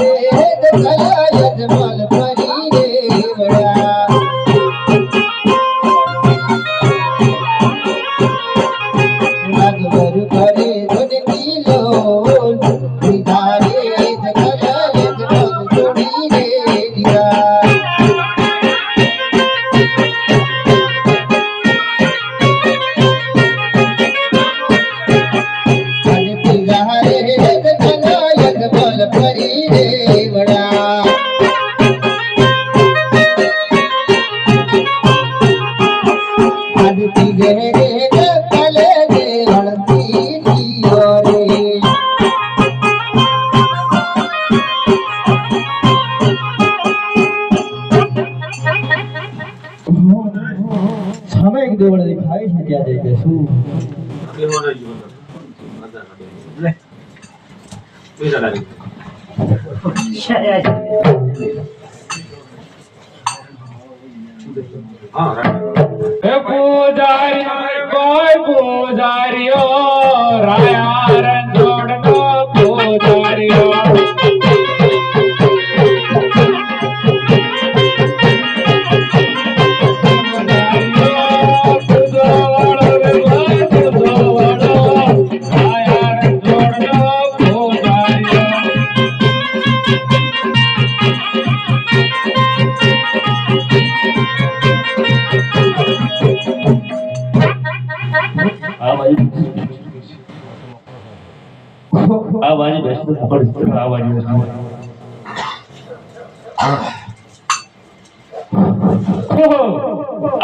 રે જગલ યજમાલ ફરી રે વડા. દેવળ દેખાય છે ત્યાં જઈ હે પૂજારી કોઈ પૂજારીઓ આ બાજુ બેસવું પકડ આ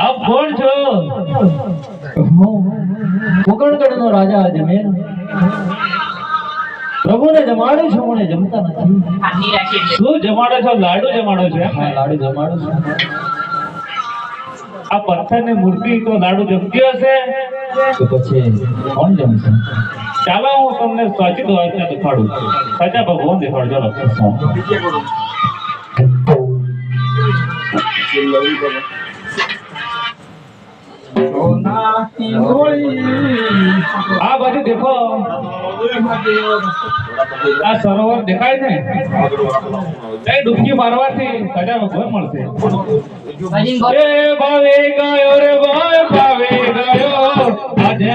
આપ કોણ છો? મુકણગઢ નો રાજા અજમેર પ્રભુને જમાડું છું મને જમતા નથી. શું જમાડો છો? લાડુ જમાડો છો લાડુ જમાડું છું. આ પથ્થરની મૂર્તિ તો લાડુ જમતી હશે? તો પછી કોણ જમશે? ચાલો હું તમને સાચી દ્વારકા દેખાડું સાચા ભગવાન દેખાડજો આ બાજુ દેખો. આ સરોવર દેખાય ને એ ડૂબકી મારવાથી સજા ભગવાન મળશે. એ ભાવે ગયો રે ભાઈ ભાવે ગયો. આજે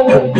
언니.